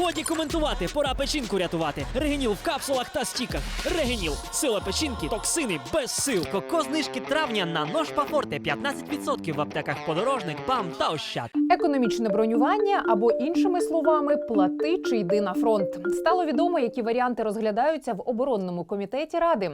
Годі коментувати, пора печінку рятувати. Регеніл в капсулах та стіках. Регеніл. Сила печінки, токсини без сил. Коко знижки травня на нож Пафорте 15% в аптеках подорожник, БАМ та Ощад. Економічне бронювання або іншими словами плати чи йди на фронт. Стало відомо, які варіанти розглядаються в оборонному комітеті ради.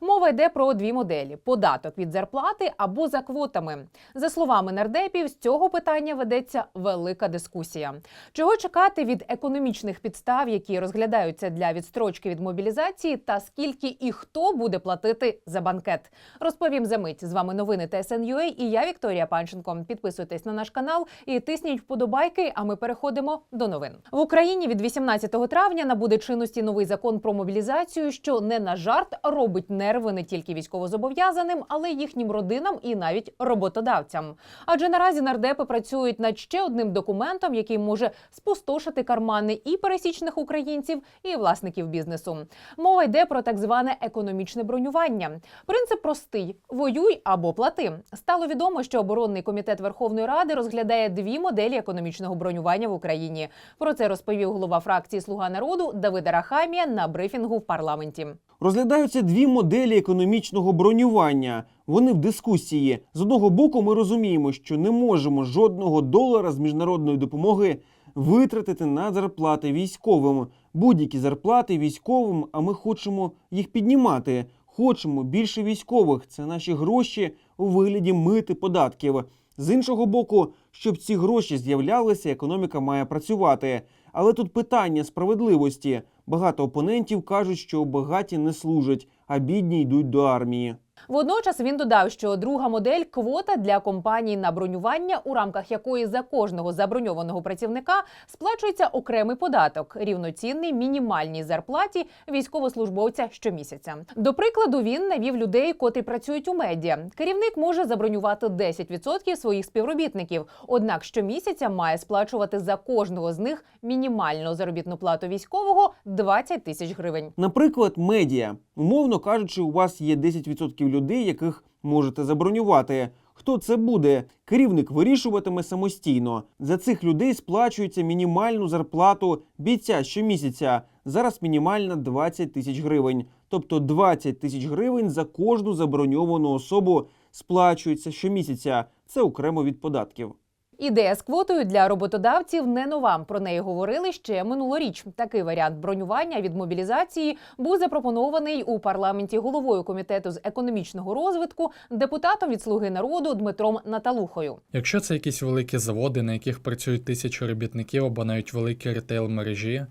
Мова йде про дві моделі: податок від зарплати або за квотами. За словами нардепів, з цього питання ведеться велика дискусія. Чого чекати від економічних підстав, які розглядаються для відстрочки від мобілізації, та скільки і хто буде платити за банкет? Розповім за мить. З вами новини ТСНЮА і я Вікторія Панченко. Підписуйтесь на наш канал і тисніть вподобайки. А ми переходимо до новин в Україні. Від 18 травня набуде чинності новий закон про мобілізацію, що не на жарт робить нерви не тільки військовозобов'язаним, але й їхнім родинам і навіть роботодавцям. Адже наразі нардепи працюють над ще одним документом, який може спустошити кармани і пересічних українців, і власників бізнесу. Мова йде про так зване економічне бронювання. Принцип простий: воюй або плати. Стало відомо, що оборонний комітет Верховної Ради розглядає дві моделі економічного бронювання в Україні. Про це розповів голова фракції Слуга народу Давид Арахамія на брифінгу в парламенті. Розглядаються дві моделі економічного бронювання. Вони в дискусії. З одного боку, ми розуміємо, що не можемо жодного долара з міжнародної допомоги витратити на зарплати військовим. Будь-які зарплати військовим, а ми хочемо їх піднімати. Хочемо більше військових. Це наші гроші у вигляді мити податків. З іншого боку, щоб ці гроші з'являлися, економіка має працювати. Але тут питання справедливості. Багато опонентів кажуть, що багаті не служать, а бідні йдуть до армії. Водночас він додав, що друга модель квота для компаній на бронювання, у рамках якої за кожного заброньованого працівника сплачується окремий податок, рівноцінний мінімальній зарплаті військовослужбовця щомісяця. До прикладу, він навів людей, котрі працюють у медіа. Керівник може забронювати 10% своїх співробітників, однак щомісяця має сплачувати за кожного з них мінімальну заробітну плату військового 20 тисяч гривень. Наприклад, медіа. Умовно кажучи, у вас є 10% людей, яких можете забронювати. Хто це буде? Керівник вирішуватиме самостійно. За цих людей сплачується мінімальну зарплату бійця щомісяця. Зараз мінімальна 20 тисяч гривень. Тобто 20 тисяч гривень за кожну заброньовану особу сплачується щомісяця. Це окремо від податків. Ідея з квотою для роботодавців не нова. Про неї говорили ще минулоріч. Такий варіант бронювання від мобілізації був запропонований у парламенті головою комітету з економічного розвитку, депутатом від слуги народу Дмитром Наталухою. Якщо це якісь великі заводи, на яких працюють тисячі робітників або навіть великі ретейл мережі,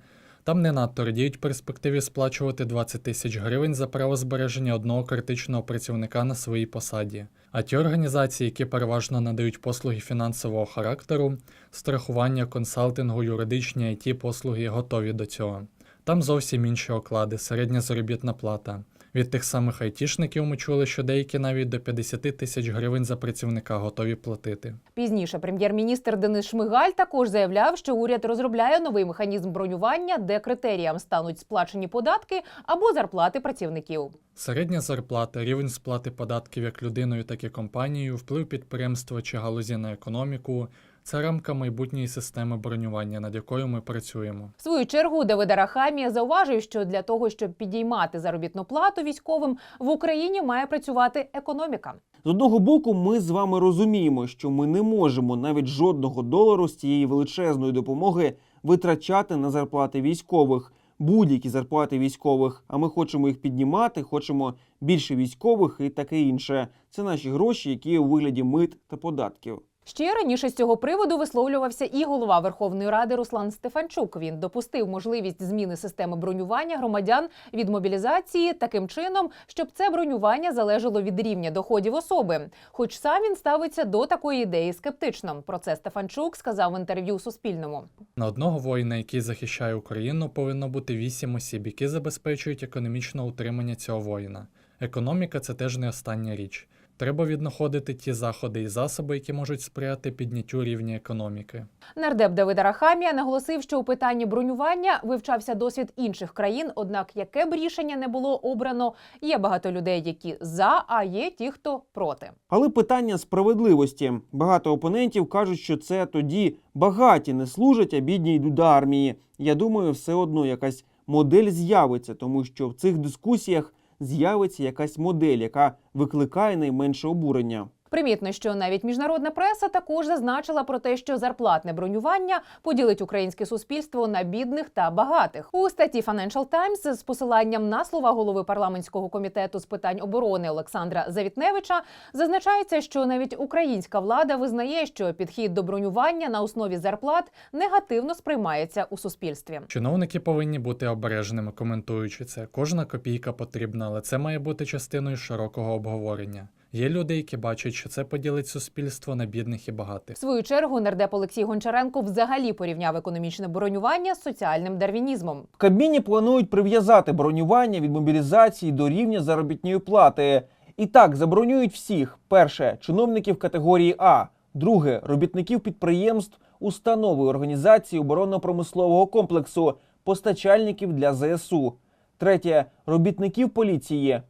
там не надто радіють перспективі сплачувати 20 тисяч гривень за право збереження одного критичного працівника на своїй посаді. А ті організації, які переважно надають послуги фінансового характеру, страхування, консалтингу, юридичні it послуги готові до цього. Там зовсім інші оклади, середня заробітна плата. Від тих самих айтішників ми чули, що деякі навіть до 50 тисяч гривень за працівника готові платити. Пізніше прем'єр-міністр Денис Шмигаль також заявляв, що уряд розробляє новий механізм бронювання, де критеріям стануть сплачені податки або зарплати працівників. Середня зарплата, рівень сплати податків як людиною, так і компанією, вплив підприємства чи галузі на економіку це рамка майбутньої системи бронювання, над якою ми працюємо. В свою чергу Давид Арахамія зауважив, що для того, щоб підіймати заробітну плату військовим, в Україні має працювати економіка. З одного боку, ми з вами розуміємо, що ми не можемо навіть жодного долару з цієї величезної допомоги витрачати на зарплати військових, будь-які зарплати військових. А ми хочемо їх піднімати, хочемо більше військових і таке інше. Це наші гроші, які у вигляді мит та податків. Ще раніше з цього приводу висловлювався і голова Верховної Ради Руслан Стефанчук. Він допустив можливість зміни системи бронювання громадян від мобілізації таким чином, щоб це бронювання залежало від рівня доходів особи. Хоч сам він ставиться до такої ідеї скептично. Про це Стефанчук сказав в інтерв'ю Суспільному. На одного воїна, який захищає Україну, повинно бути вісім осіб, які забезпечують економічне утримання цього воїна. Економіка це теж не остання річ. Треба віднаходити ті заходи і засоби, які можуть сприяти підняттю рівня економіки. Нардеп Давид Арахамія наголосив, що у питанні бронювання вивчався досвід інших країн. Однак, яке б рішення не було обрано, є багато людей, які за, а є ті, хто проти. Але питання справедливості. Багато опонентів кажуть, що це тоді багаті не служать, а бідні йдуть до армії. Я думаю, все одно якась модель з'явиться, тому що в цих дискусіях з'явиться якась модель, яка викликає найменше обурення. Примітно, що навіть міжнародна преса також зазначила про те, що зарплатне бронювання поділить українське суспільство на бідних та багатих. У статті Financial Times з посиланням на слова голови парламентського комітету з питань оборони Олександра Завітневича зазначається, що навіть українська влада визнає, що підхід до бронювання на основі зарплат негативно сприймається у суспільстві. Чиновники повинні бути обережними, коментуючи це. Кожна копійка потрібна, але це має бути частиною широкого обговорення. Є люди, які бачать, що це поділить суспільство на бідних і багатих. В свою чергу нардеп Олексій Гончаренко взагалі порівняв економічне бронювання з соціальним дарвінізмом. В Кабміні планують прив'язати бронювання від мобілізації до рівня заробітної плати. І так забронюють всіх: перше чиновників категорії А, друге робітників підприємств, установи організації оборонно-промислового комплексу, постачальників для ЗСУ, третє робітників поліції.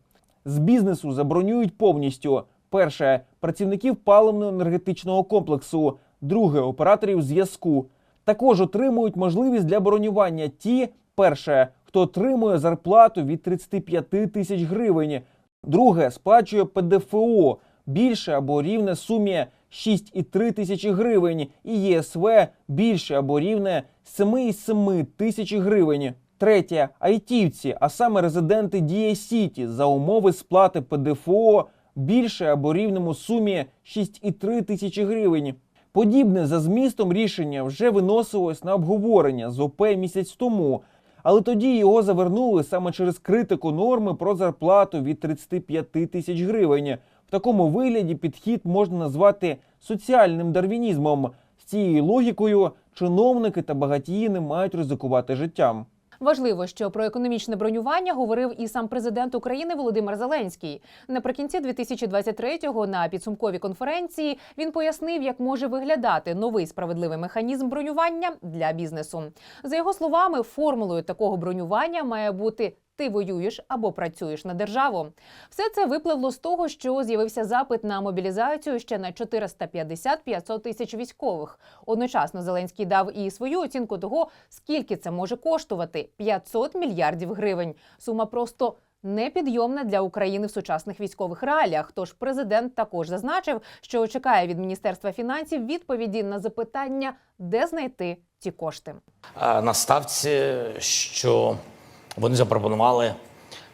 З бізнесу забронюють повністю: перше працівників паливно-енергетичного комплексу, друге операторів зв'язку. Також отримують можливість для бронювання ті, перше, хто отримує зарплату від 35 тисяч гривень, друге сплачує ПДФО більше або рівне сумі 6,3 тисячі гривень, і ЄСВ більше або рівне 7,7 тисячі гривень. Третє айтівці, а саме резиденти Дія Сіті за умови сплати ПДФО більше або рівному сумі 6,3 тисячі гривень. Подібне за змістом рішення вже виносилось на обговорення з ОП місяць тому, але тоді його завернули саме через критику норми про зарплату від 35 тисяч гривень. В такому вигляді підхід можна назвати соціальним дарвінізмом. З цією логікою чиновники та багатії не мають ризикувати життям. Важливо, що про економічне бронювання говорив і сам президент України Володимир Зеленський. Наприкінці 2023-го на підсумковій конференції він пояснив, як може виглядати новий справедливий механізм бронювання для бізнесу. За його словами, формулою такого бронювання має бути. Ти воюєш або працюєш на державу. Все це випливло з того, що з'явився запит на мобілізацію ще на 450-500 тисяч військових. Одночасно Зеленський дав і свою оцінку того, скільки це може коштувати 500 мільярдів гривень. Сума просто непідйомна для України в сучасних військових реаліях. Тож президент також зазначив, що чекає від міністерства фінансів відповіді на запитання, де знайти ці кошти. на ставці, що вони запропонували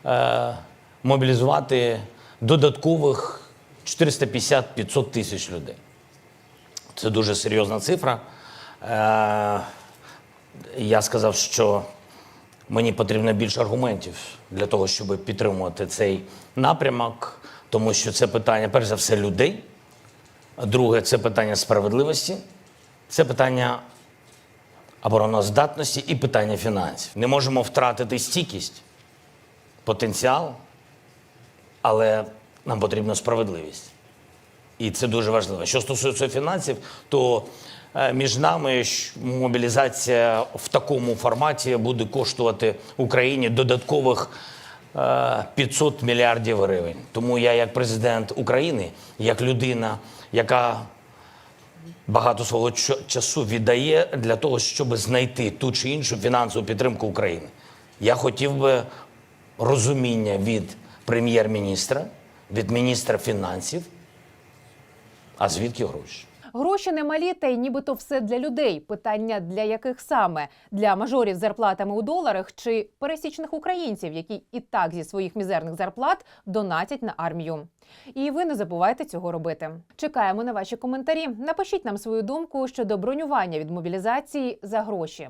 е, мобілізувати додаткових 450-500 тисяч людей. Це дуже серйозна цифра. Е, я сказав, що мені потрібно більше аргументів для того, щоб підтримувати цей напрямок, тому що це питання, перш за все, людей. Друге, це питання справедливості, це питання обороноздатності і питання фінансів. Не можемо втратити стійкість, потенціал, але нам потрібна справедливість. І це дуже важливо. Що стосується фінансів, то е, між нами мобілізація в такому форматі буде коштувати Україні додаткових е, 500 мільярдів гривень. Тому я, як президент України, як людина, яка багато свого часу віддає для того, щоб знайти ту чи іншу фінансову підтримку України. Я хотів би розуміння від прем'єр-міністра, від міністра фінансів, а звідки гроші? Гроші немалі, та й нібито все для людей. Питання для яких саме для мажорів з зарплатами у доларах чи пересічних українців, які і так зі своїх мізерних зарплат донатять на армію. І ви не забувайте цього робити. Чекаємо на ваші коментарі. Напишіть нам свою думку щодо бронювання від мобілізації за гроші.